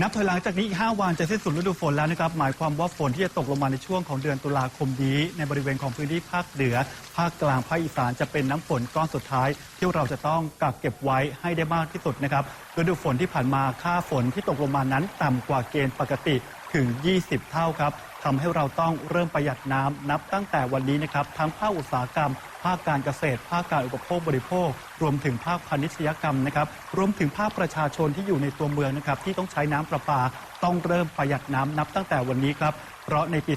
นับถอยหลังจากนี้อีก5วันจะสิ้นสุดฤดูฝนแล้วนะครับ หมายความว่าฝนที่จะตกลงมาในช่วงของเดือนตุลาคมนี้ ในบริเวณของพื้นที่ภาคเหนือ ภาคกลาง ภาคอีสานจะเป็นน้ำฝนก้อนสุดท้าย ที่เราจะต้องกักเก็บไว้ให้ได้มากที่สุดนะครับฤดูฝนที่ผ่านมาค่าฝนที่ตกลงมานั้นต่ำกว่าเกณฑ์ปกติ ถึง 20 เท่าครับทำให้เราต้องเริ่มประหยัดน้ำนับตั้งแต่วันนี้นะครับ ทั้งภาคอุตสาหกรรม ภาคการเกษตร ภาคการอุปโภคบริโภค รวมถึงภาคพาณิชยกรรมนะครับ รวมถึงภาคประชาชนที่อยู่ในตัวเมืองนะครับ ที่ต้องใช้น้ำประปา ต้องเริ่มประหยัดน้ำนับตั้งแต่วันนี้ครับเพราะในปี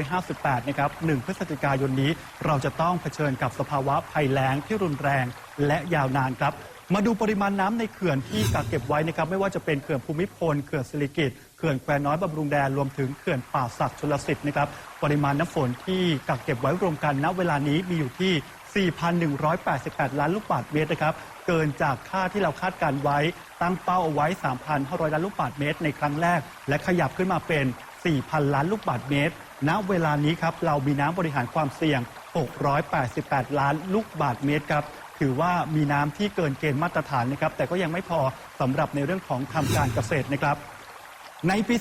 2558 นะครับ 1 พฤศจิกายนนี้ เราจะต้องเผชิญกับสภาวะภัยแล้งที่รุนแรงและยาวนานครับ มาดูปริมาณน้ำในเขื่อนที่กักเก็บไว้นะครับไม่ว่าจะเป็นเขื่อนภูมิพลเขื่อนสิริกิติ์เขื่อนแควน้อยบำรุงแดนรวมถึงเขื่อนป่าสักชลสิทธิ์นะครับปริมาณน้ำฝนที่กักเก็บไว้รวมกันณเวลานี้มีอยู่ที่ 4,188 ล้านลูกบาศก์เมตรนะครับเกินจากค่าที่เราคาดการไว้ตั้งเป้าเอาไว้ 3,500 ล้านลูกบาศก์เมตร ในครั้งแรก และขยับขึ้นมาเป็น 4,000 ล้านลูกบาศก์เมตร ณเวลานี้ครับเรามีน้ำบริหารความเสี่ยง 688 ล้านลูกบาศก์เมตรครับ ถือว่ามีน้ำที่เกินเกณฑ์มาตรฐานนะครับ แต่ก็ยังไม่พอสำหรับในเรื่องของทำการเกษตรนะครับ ในปี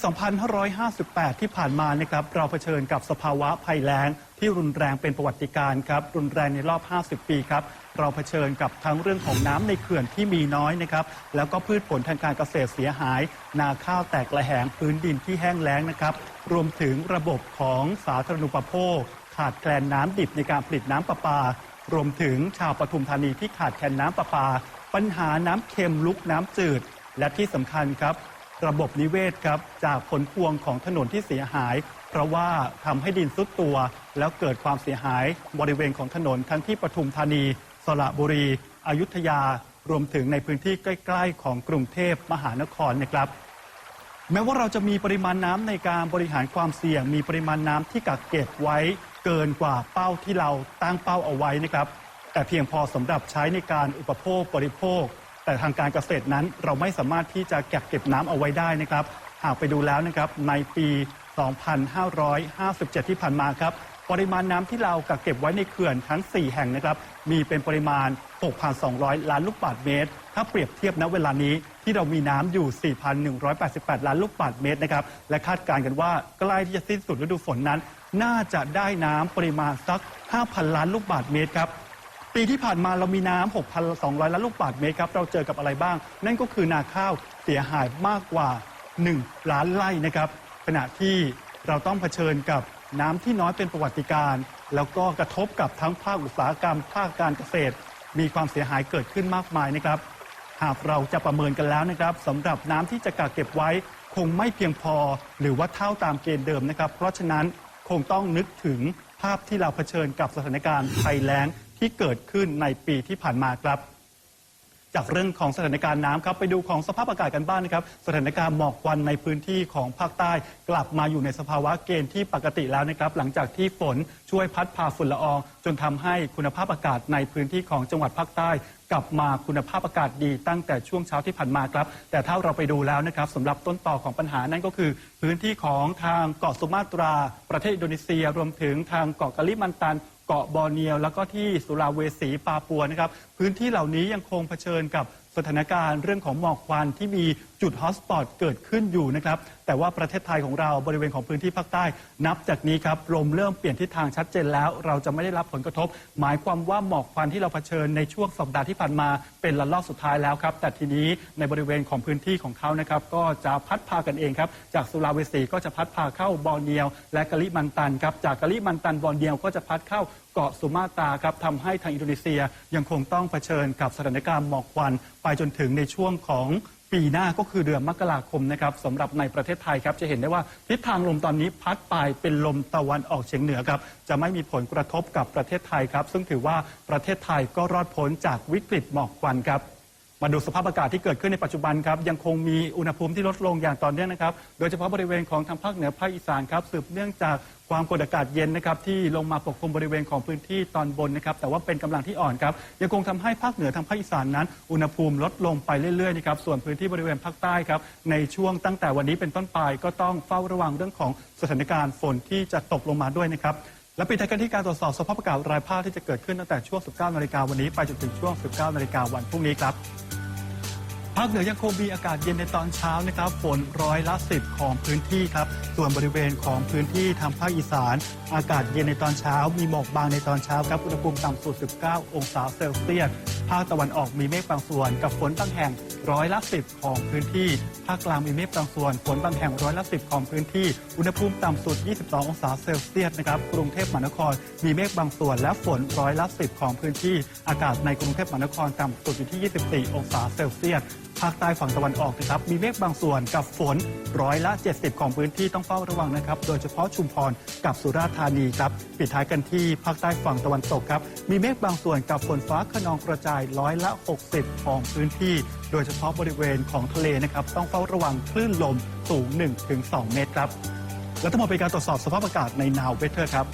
2558 ที่ผ่านมานะครับ เราเผชิญกับสภาวะภัยแล้ง ที่รุนแรงเป็นประวัติการณ์ครับ รุนแรงในรอบ 50 ปีครับ เราเผชิญกับทั้งเรื่องของน้ำในเขื่อนที่มีน้อยนะครับ แล้วก็พืชผลทางการเกษตรเสียหาย นาข้าวแตกระแหงพื้นดินที่แห้งแล้งนะครับ รวมถึงระบบของสาธารณูปโภค ขาดแคลนน้ำดิบในการผลิตน้ำประปา รวมถึงชาวปทุมธานีที่ขาดแคลนน้ำประปา ปัญหาน้ำเค็มลุกน้ำจืด และที่สำคัญครับ ระบบนิเวศครับจากผลพวงของถนนที่เสียหาย เพราะว่าทำให้ดินซุดตัว แล้วเกิดความเสียหายบริเวณของถนนทั้งที่ปทุมธานี สระบุรี อยุธยา รวมถึงในพื้นที่ใกล้ ๆ ของกรุงเทพมหานครนะครับแม้ว่าเราจะมีปริมาณน้ำในการบริหารความเสี่ยง มีปริมาณน้ำที่กักเก็บไว้ เกินกว่าเป้าที่เราตั้งเป้าเอาไว้นะครับ แต่เพียงพอสำหรับใช้ในการอุปโภคบริโภค แต่ทางการเกษตรนั้นเราไม่สามารถที่จะกักเก็บน้ำเอาไว้ได้นะครับ หากไปดูแล้วนะครับในปี 2557 ที่ผ่านมาครับ ปริมาณน้ำที่เรากักเก็บไว้ในเขื่อนทั้ง 4 แห่งนะครับ มีเป็นปริมาณ 6,200 ล้านลูกบาศก์เมตร ถ้าเปรียบเทียบณเวลานี้ที่เรามีน้ำอยู่ 4,188 ล้านลูกบาศก์เมตรนะครับ และคาดการณ์กันว่าใกล้ที่จะสิ้นสุดฤดูฝนนั้น น่าจะได้น้ำปริมาณสัก 5,000 ล้านลูกบาศก์เมตรครับปีที่ผ่านมาเรามีน้ำ 6,200 ล้านลูกบาศก์เมตรครับ เราเจอกับอะไรบ้าง นั่นก็คือนาข้าวเสียหายมากกว่า 1 ล้านไร่นะครับ ขณะที่เราต้องเผชิญกับ น้ำที่น้อยเป็นประวัติการ แล้วก็กระทบกับทั้งภาคอุตสาหกรรม ภาคการเกษตร มีความเสียหายเกิดขึ้นมากมายนะครับ หากเราจะประเมินกันแล้วนะครับสำหรับน้ำที่จะกักเก็บไว้ คงไม่เพียงพอ หรือว่าเท่าตามเกณฑ์เดิมนะครับ เพราะฉะนั้นคงต้องนึกถึงภาพที่เราเผชิญกับสถานการณ์ภัยแล้งที่เกิดขึ้นในปีที่ผ่านมาครับ จากเรื่องของสถานการณ์น้ำครับ ไปดูของสภาพอากาศกันบ้างนะครับ สถานการณ์หมอกควันในพื้นที่ของภาคใต้ กลับมาอยู่ในสภาวะเกณฑ์ที่ปกติแล้วนะครับ หลังจากที่ฝนช่วยพัดพาฝุ่นละออง จนทำให้คุณภาพอากาศในพื้นที่ของจังหวัดภาคใต้ กลับมาคุณภาพอากาศดีตั้งแต่ช่วงเช้าที่ผ่านมาครับ แต่ถ้าเราไปดูแล้วนะครับสำหรับต้นต่อของปัญหานั่นก็คือ พื้นที่ของทางเกาะสุมาตรา ประเทศอินโดนีเซีย รวมถึงทางเกาะกะลิมันตัน เกาะบอร์เนียว แล้วก็ที่สุราเวสีปาปัวนะครับ พื้นที่เหล่านี้ยังคงเผชิญกับ สถานการณ์เรื่องของหมอกควันที่มีจุดฮอตสปอตเกิดขึ้นอยู่นะครับ แต่ว่าประเทศไทยของเราบริเวณของพื้นที่ภาคใต้ นับจากนี้ครับลมเริ่มเปลี่ยนทิศทางชัดเจนแล้ว เราจะไม่ได้รับผลกระทบ หมายความว่าหมอกควันที่เราเผชิญในช่วงสัปดาห์ที่ผ่านมาเป็นระลอกสุดท้ายแล้วครับ แต่ทีนี้ในบริเวณของพื้นที่ของเขานะครับก็จะพัดพากันเองครับ จากสุราเวสีก็จะพัดพาเข้าบอร์เนียว และกะลิมันตันครับ จากกะลิมันตันบอร์เนียวก็จะพัดเข้าเกาะสุมาตราครับทำให้ทางอินโดนีเซียยังคงต้องเผชิญกับสถานการณ์หมอกควันไปจนถึงในช่วงของปีหน้าก็คือเดือนมกราคมนะครับสำหรับในประเทศไทยครับจะเห็นได้ว่าทิศทางลมตอนนี้พัดไปเป็นลมตะวันออกเฉียงเหนือครับจะไม่มีผลกระทบกับประเทศไทยครับ ซึ่งถือว่าประเทศไทยก็รอดพ้นจากวิกฤตหมอกควันครับ มาดูสภาพอากาศที่เกิดขึ้นในปัจจุบันครับยังคงมีอุณหภูมิที่ลดลงอย่างต่อเนื่องนะครับ โดยเฉพาะบริเวณของทางภาคเหนือภาคอีสานครับสืบเนื่องจากความกดอากาศเย็นนะครับที่ลงมาปกคลุมบริเวณของพื้นที่ตอนบนนะครับแต่ว่าเป็นกำลังที่อ่อนครับยังคงทำให้ภาคเหนือทางภาคอีสานนั้น อุณหภูมิลดลงไปเรื่อยๆนะครับส่วนพื้นที่บริเวณภาคใต้ครับในช่วงตั้งแต่วันนี้เป็นต้นไปก็ต้องเฝ้าระวังเรื่องของสถานการณ์ฝนที่จะตกลงมาด้วยนะครับและปิดท้ายกันที่การตรวจสอบสภาพอากาศรายภาคที่จะเกิดขึ้นตั้งแต่ช่วง 19 นาฬิกาวันนี้ไปจนถึงช่วง 19 นาฬิกาวันพรุ่งนี้ครับ ภาคเหนือยังคงมีอากาศเย็นในตอนเช้านะครับฝนร้อยละสิบของพื้นที่ครับส่วนบริเวณของพื้นที่ทางภาคอีสาน อากาศเย็นในตอนเช้า มีหมอกบางในตอนเช้าครับอุณหภูมิต่ำสุด 19 องศาเซลเซียสภาคตะวันออกมีเมฆบางส่วน กับฝนบางแห่งร้อยละสิบของพื้นที่ภาคกลางมีเมฆบางส่วนฝนบางแห่งร้อยละสิบของพื้นที่ อุณหภูมิต่ำสุด 22 องศาเซลเซียสนะครับกรุงเทพมหานครมีเมฆบางส่วนและฝนร้อยละสิบของพื้นที่ อากาศในกรุงเทพมหานครต่ำสุดอยู่ที่ 24 องศาเซลเซียส ภาคใต้ฝั่งตะวันออกนะครับ มีเมฆบางส่วนกับฝนร้อยละ 70 ของพื้นที่ต้องเฝ้าระวังนะครับ โดยเฉพาะชุมพรกับสุราษฎร์ธานีครับ ปิดท้ายกันที่ภาคใต้ฝั่งตะวันตกครับ มีเมฆบางส่วนกับฝนฟ้าขนองกระจายร้อยละ 60 ของพื้นที่ โดยเฉพาะบริเวณของทะเลนะครับ ต้องเฝ้าระวังคลื่นลมสูง 1-2 เมตรครับ และทั้งหมดเป็นการตรวจสอบสภาพอากาศในนาวเวเทอร์ครับ